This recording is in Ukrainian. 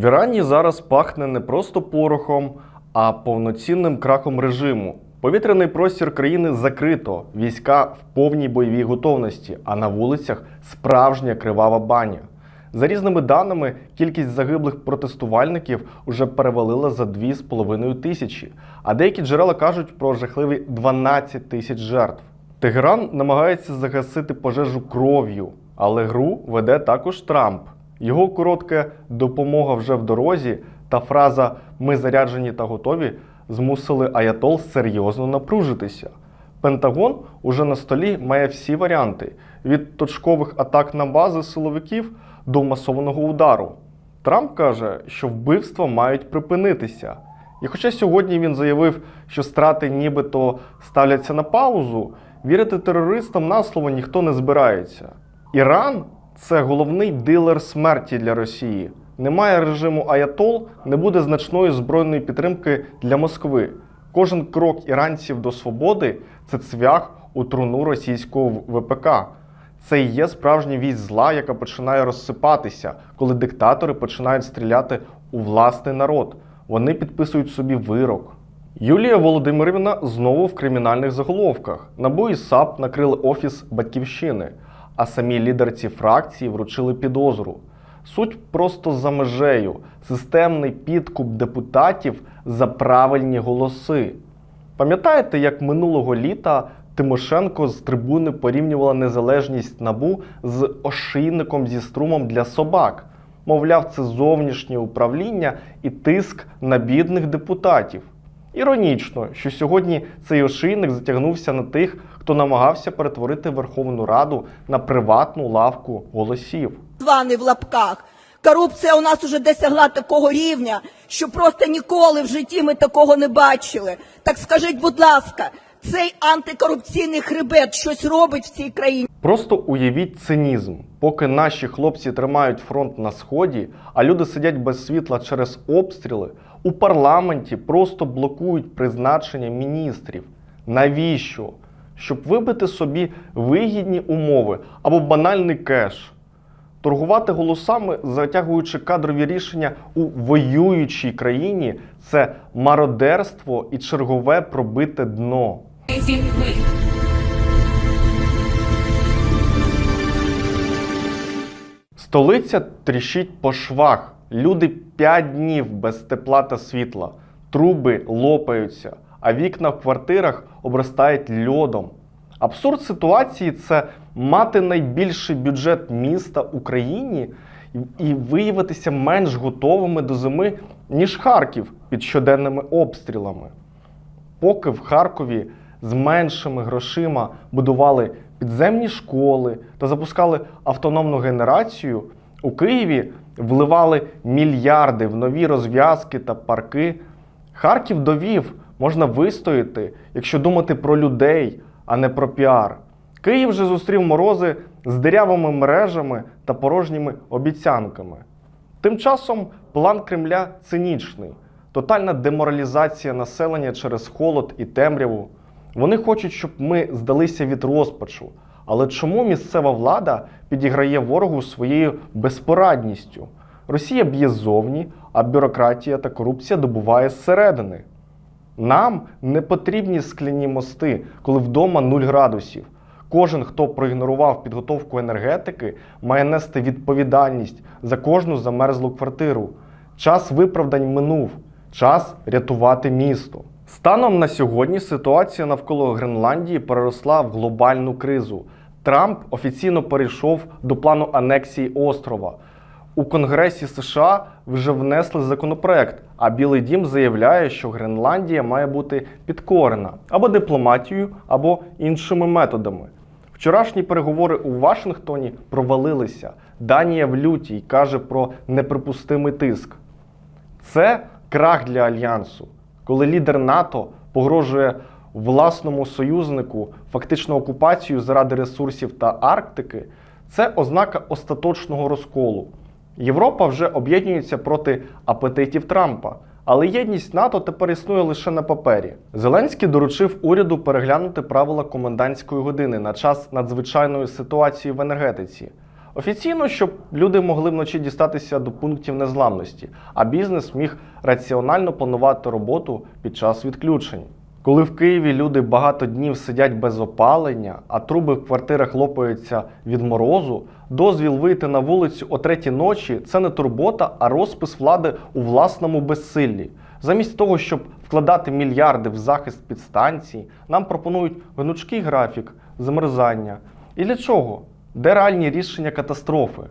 В Ірані зараз пахне не просто порохом, а повноцінним крахом режиму. Повітряний простір країни закрито, війська в повній бойовій готовності, а на вулицях справжня кривава баня. За різними даними, кількість загиблих протестувальників уже перевалила за 2,5 тисячі, а деякі джерела кажуть про жахливі 12 тисяч жертв. Тегеран намагається загасити пожежу кров'ю, але гру веде також Трамп. Його коротка допомога вже в дорозі та фраза Ми заряджені та готові змусили Аятол серйозно напружитися. Пентагон уже на столі має всі варіанти: від точкових атак на бази силовиків до масованого удару. Трамп каже, що вбивства мають припинитися. І хоча сьогодні він заявив, що страти нібито ставляться на паузу, вірити терористам на слово ніхто не збирається. Іран це головний дилер смерті для Росії. Немає режиму Аятол, не буде значної збройної підтримки для Москви. Кожен крок іранців до свободи це цвях у труну російського ВПК. Це і є справжня вість зла, яка починає розсипатися, коли диктатори починають стріляти у власний народ. Вони підписують собі вирок. Юлія Володимирівна знову в кримінальних заголовках. НАБУ і САП накрили офіс батьківщини, а самі лідерці фракції вручили підозру. Суть просто за межею системний підкуп депутатів за правильні голоси. Пам'ятаєте, як минулого літа Тимошенко з трибуни порівнювала незалежність набу з ошийником зі струмом для собак? Мовляв, це зовнішнє управління і тиск на бідних депутатів. Іронічно, що сьогодні цей ошийник затягнувся на тих, хто намагався перетворити Верховну Раду на приватну лавку голосів. званий в лапках. Корупція у нас уже досягла такого рівня, що просто ніколи в житті ми такого не бачили. Так скажіть, будь ласка, цей антикорупційний хребет щось робить в цій країні? Просто уявіть цинізм. Поки наші хлопці тримають фронт на сході, а люди сидять без світла через обстріли, у парламенті просто блокують призначення міністрів. Навіщо? Щоб вибити собі вигідні умови або банальний кеш. Торгувати голосами, затягуючи кадрові рішення у воюючій країні, це мародерство і чергове пробите дно. Столиця тріщить по швах. Люди 5 днів без тепла та світла. Труби лопаються, а вікна в квартирах обростають льодом. Абсурд ситуації це мати найбільший бюджет міста Україні і виявитися менш готовими до зими, ніж Харків під щоденними обстрілами. Поки в Харкові з меншими грошима будували підземні школи та запускали автономну генерацію, у Києві вливали мільярди в нові розв'язки та парки. Харків довів, можна вистояти, якщо думати про людей, а не про піар. Київ же зустрів морози з дирявими мережами та порожніми обіцянками. Тим часом план Кремля цинічний: тотальна деморалізація населення через холод і темряву. Вони хочуть, щоб ми здалися від розпачу. Але чому місцева влада підіграє ворогу своєю безпорадністю? Росія б'є ззовні, а бюрократія та корупція добуває зсередини. Нам не потрібні скляні мости, коли вдома 0 градусів. Кожен, хто проігнорував підготовку енергетики, має нести відповідальність за кожну замерзлу квартиру. Час виправдань минув, час рятувати місто. Станом на сьогодні ситуація навколо Гренландії переросла в глобальну кризу. Трамп офіційно перейшов до плану анексії острова. У Конгресі США вже внесли законопроект, а Білий Дім заявляє, що Гренландія має бути підкорена або дипломатією, або іншими методами. Вчорашні переговори у Вашингтоні провалилися. Данія в люті каже про неприпустимий тиск. Це крах для альянсу, коли лідер НАТО погрожує власному союзнику фактично окупацію заради ресурсів та Арктики. Це ознака остаточного розколу. Європа вже об'єднується проти апетитів Трампа, але єдність НАТО тепер існує лише на папері. Зеленський доручив уряду переглянути правила комендантської години на час надзвичайної ситуації в енергетиці. Офіційно, щоб люди могли вночі дістатися до пунктів незламності, а бізнес міг раціонально планувати роботу під час відключень. Коли в Києві люди багато днів сидять без опалення, а труби в квартирах лопаються від морозу, дозвіл вийти на вулицю о третій ночі це не турбота, а розпис влади у власному безсиллі. Замість того, щоб вкладати мільярди в захист підстанцій, нам пропонують гнучкий графік, замерзання. І для чого? Де реальні рішення катастрофи?